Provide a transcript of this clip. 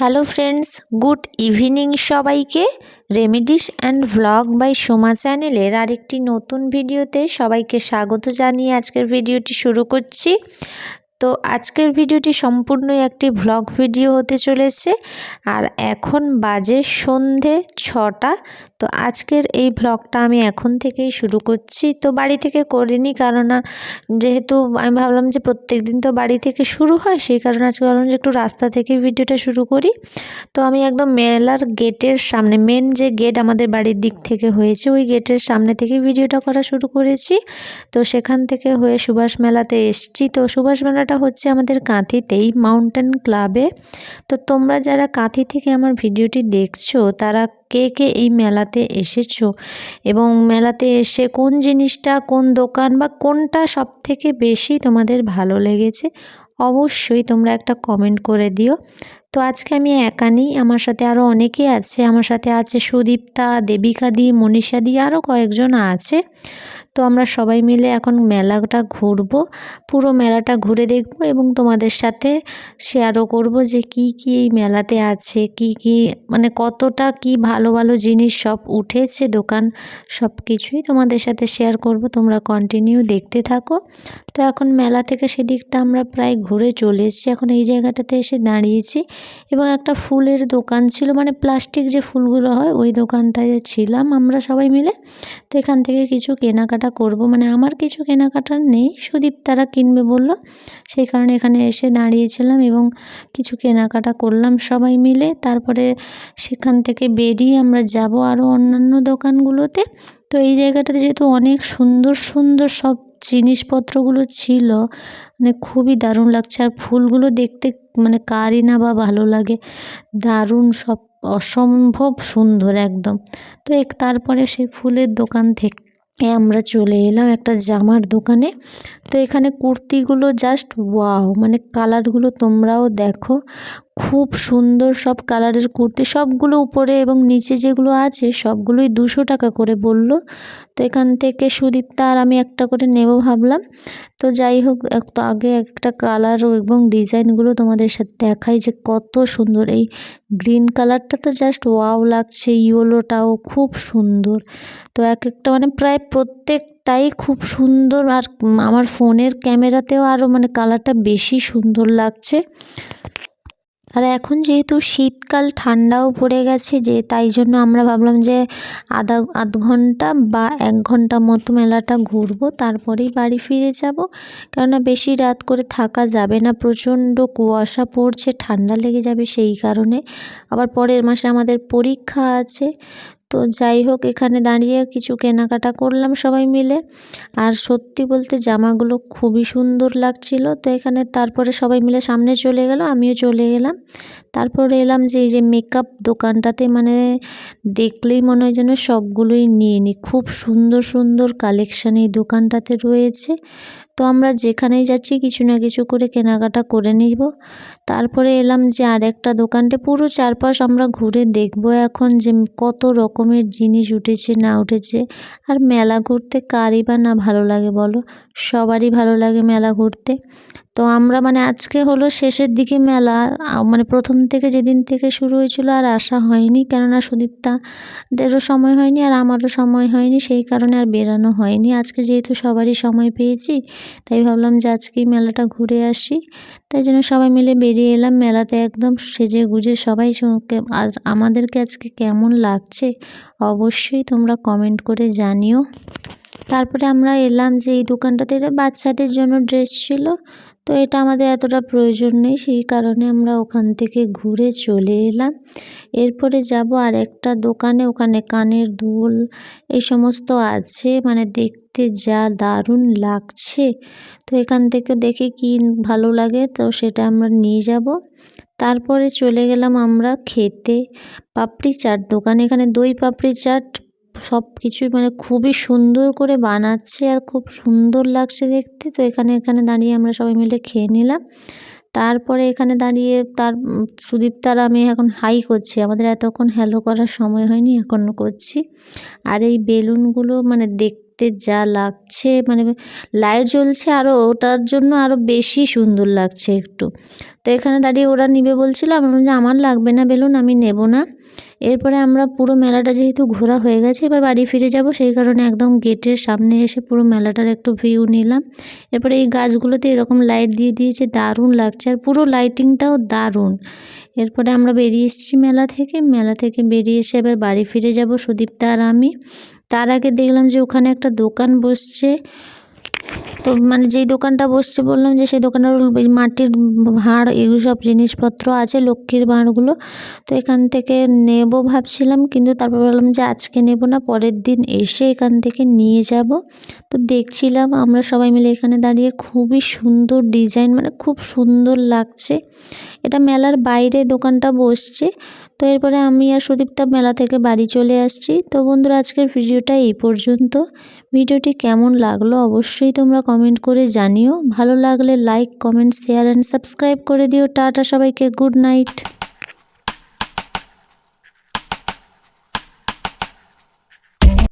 Hello friends good evening সবাইকে। Remedies and vlog by Soma চ্যানেলের আরেকটি নতুন ভিডিওতে সবাইকে স্বাগত জানিয়ে আজকের ভিডিওটি শুরু করছি। তো আজকের ভিডিওটি সম্পূর্ণ একটি ভ্লগ ভিডিও হতে চলেছে। আর এখন বাজে সন্ধে ছটা। তো আজকের এই ভ্লগটা আমি এখন থেকেই শুরু করছি। তো বাড়ি থেকে করিনি কারণ যেহেতু আমি ভাবলাম যে প্রত্যেক দিন তো বাড়ি থেকে শুরু হয়, সেই কারণে আজকে ভাবলাম যে একটু রাস্তা থেকে ভিডিওটা শুরু করি। তো আমি একদম মেলার গেটের সামনে মেন যে গেট আমাদের বাড়ির দিক থেকে হয়েছে, ওই গেটের সামনে থেকে ভিডিওটা করা শুরু করেছি। তো সেখান থেকে হয়ে সুভাষ মেলাতে এসছি। তো সুভাষ মেলাটা হচ্ছে আমাদের কাঁথিতেই মাউন্টেন ক্লাবে তো তোমরা যারা কাঁথি থেকে আমার ভিডিওটি দেখছ, তারা কে কে এই মেলাতে এসেছ? এবং মেলাতে এসে কোন জিনিসটা, কোন দোকান বা কোনটা সব থেকে বেশি তোমাদের ভালো লেগেছে? অবশ্যই তোমরা একটা কমেন্ট করে দিও। তো আজকে আমি একা নেই, আমার সাথে আরও অনেকেই আছে, আমার সাথে আছে সুদীপ্তা, দেবিকা দি, মনীষা দি আরও কয়েকজন আছে। তো আমরা সবাই মিলে এখন মেলাটা ঘুরবো, পুরো মেলাটা ঘুরে দেখব এবং তোমাদের সাথে শেয়ারও করব যে কি কি এই মেলাতে আছে, কি কি মানে কতটা কি ভালো ভালো জিনিস সব উঠেছে, দোকান সব কিছুই তোমাদের সাথে শেয়ার করব, তোমরা কন্টিনিউ দেখতে থাকো। তো এখন মেলা থেকে সেদিকটা আমরা প্রায় ঘুরে চলে এসেছি, এখন এই জায়গাটাতে এসে দাঁড়িয়েছি। এবং একটা ফুলের দোকান ছিল মানে প্লাস্টিক যে ফুলগুলো হয়, ওই দোকানটায় ছিলাম আমরা সবাই মিলে। তো এখান থেকে কিছু কেনাকাটা করব। মানে আমার কিছু কেনাকাটার নেই, সুদীপ তারা কিনবে বলল। সেই কারণে এখানে এসে দাঁড়িয়েছিলাম এবং কিছু কেনাকাটা করলাম সবাই মিলে। তারপরে সেখান থেকে বেরিয়ে আমরা যাব আরও অন্যান্য দোকানগুলোতে। তো এই জায়গাটাতে যেহেতু অনেক সুন্দর সুন্দর সব জিনিসপত্রগুলো ছিল মানে খুবই দারুণ লাগছে। আর ফুলগুলো দেখতে মানে কারই না বা ভালো লাগে। দারুণ সব, অসম্ভব সুন্দর একদম। তো এক, তারপরে সেই ফুলের দোকান থেকে আমরা চলে এলাম একটা জামার দোকানে। তো এখানে কুর্তিগুলো জাস্ট ওয়াও মানে কালারগুলো তোমরাও দেখো। খুব সুন্দর সব কালারের কুর্তি, সবগুলো উপরে এবং নিচে যেগুলো আছে সবগুলোই দুশো টাকা করে বলল। তো এখান থেকে সুদীপ্তা আর আমি একটা করে নেব ভাবলাম। তো যাই হোক তো আগে একটা কালার এবং ডিজাইনগুলো তোমাদের সাথে দেখাই যে কত সুন্দর। এই গ্রিন কালারটা তো জাস্ট ওয়াও লাগছে, ইয়েলোটাও খুব সুন্দর। তো এক একটা মানে প্রায় প্রত্যেকটাই খুব সুন্দর আর আমার ফোনের ক্যামেরাতেও আরও মানে কালারটা বেশি সুন্দর লাগছে। আর এখন যেহেতু শীতকাল, ঠান্ডাও পড়ে গেছে যে, তাই জন্য আমরা ভাবলাম যে, আধা, আধ ঘণ্টা বা এক ঘণ্টা মতো মেলাটা ঘুরবো, তারপরেই বাড়ি ফিরে যাব। কেননা বেশি রাত করে থাকা যাবে না, প্রচণ্ড কুয়াশা পড়ছে, ঠান্ডা লেগে যাবে সেই কারণে। আবার পরের মাসে আমাদের পরীক্ষা আছে তো যাই হোক, এখানে দাঁড়িয়ে কিছু কেনাকাটা করলাম সবাই মিলে। আর সত্যি বলতে জামাগুলো খুবই সুন্দর লাগছিল। তো এখানে তারপরে সবাই মিলে সামনে চলে গেল, আমিও চলে গেলাম তারপরে এলাম যে, এই যে মেকআপ দোকানটাতে মানে দেখলেই মনে হয় যেন সবগুলোই নিয়ে নিই খুব সুন্দর সুন্দর কালেকশান এই দোকানটাতে রয়েছে। তো আমরা যেখানেই যাচ্ছি কিছু না কিছু করে কেনাকাটা করে নিব। তারপরে এলাম যে আর একটা দোকানটা, পুরো চারপাশ আমরা ঘুরে দেখব এখন যে কত রকমের জিনিস উঠেছে, না উঠেছে। আর মেলা ঘুরতে কারই বা না ভালো লাগে বলো? সবারই ভালো লাগে মেলা ঘুরতে। তো আমরা মানে আজকে হলো শেষের দিকে মেলা মানে প্রথম থেকে যেদিন থেকে শুরু হয়েছিল আর আসা হয়নি, কেননা সুদীপ্তাদেরও সময় হয়নি আর আমারও সময় হয়নি, সেই কারণে আর বেরানো হয়নি। আজকে যেহেতু সবারই সময় পেয়েছি, তাই ভাবলাম যে আজকেই মেলাটা ঘুরে আসি। তাই জন্য সবাই মিলে বেরিয়ে এলাম, মেলাতে একদম সেজে গুজে সবাই আমাদেরকে আজকে কেমন লাগছে অবশ্যই তোমরা কমেন্ট করে জানিও। তারপরে আমরা এলাম যে এই দোকানটাতে বাচ্চাদের জন্য ড্রেস ছিল তো এটা আমাদের এতটা প্রয়োজন নেই, সেই কারণে আমরা ওখান থেকে ঘুরে চলে এলাম। এরপরে যাব আর একটা দোকানে, ওখানে কানের দুল এই সমস্ত আছে মানে দেখতে যা দারুণ লাগছে। তো এখান থেকে দেখে কি ভালো লাগে, তো সেটা আমরা নিয়ে যাব। তারপরে চলে গেলাম আমরা খেতে। পাপড়ি চাট, দোকান এখানে দই পাপড়ি চাট সব কিছুই মানে খুবই সুন্দর করে বানাচ্ছে আর খুব সুন্দর লাগছে দেখতে। তো এখানে এখানে দাঁড়িয়ে আমরা সবাই মিলে খেয়ে নিলাম। তারপরে এখানে দাঁড়িয়ে তার, সুদীপ তার আমি এখন হাই করছি। আমাদের এতক্ষণ হ্যালো করার সময় হয়নি, এখনও করছি। আর এই বেলুনগুলো মানে দেখতে দেখতে যা লাগছে মানে লাইট জ্বলছে আরও ওটার জন্য আরও বেশি সুন্দর লাগছে একটু। তো এখানে দাঁড়িয়ে ওরা নিবে বলছিল, আমি বললাম যে আমার লাগবে না বেলুন, আমি নেব না। এরপরে আমরা পুরো মেলাটা যেহেতু ঘোরা হয়ে গেছে, এবার বাড়ি ফিরে যাব, সেই কারণে একদম গেটের সামনে এসে পুরো মেলাটার একটু ভিউ নিলাম। এরপরে এই গাছগুলোতে এরকম লাইট দিয়ে দিয়েছে, দারুণ লাগছে, আর পুরো লাইটিংটাও দারুণ। এরপরে আমরা বেরিয়ে এসেছি মেলা থেকে মেলা থেকে বেরিয়ে এসে এবার বাড়ি ফিরে যাব সুদীপ্তা আর আমি। তার আগে দেখলাম যে ওখানে একটা দোকান বসছে। তো মানে যেই দোকানটা বসছে বললাম যে সেই দোকানের মাটির ভাঁড় এগুলো সব জিনিসপত্র আছে, লক্ষ্মীর ভাঁড়গুলো। তো এখান থেকে নেব ভাবছিলাম, কিন্তু তারপর বললাম যে আজকে নেব না, পরের দিন এসে এখান থেকে নিয়ে যাব। তো দেখছিলাম আমরা সবাই মিলে এখানে দাঁড়িয়ে খুবই সুন্দর ডিজাইন মানে খুব সুন্দর লাগছে। এটা মেলার বাইরে দোকানটা বসছে। তো এরপরে আমি আর সুদীপ্তা মেলা থেকে বাড়ি চলে আসছি। তো বন্ধুরা, আজকের ভিডিওটা এই পর্যন্ত। ভিডিওটি কেমন লাগল অবশ্যই তোমরা কমেন্ট করে জানিও। ভালো লাগলে like, comment, share and subscribe করে দিও। টাটা সবাইকে, গুড নাইট।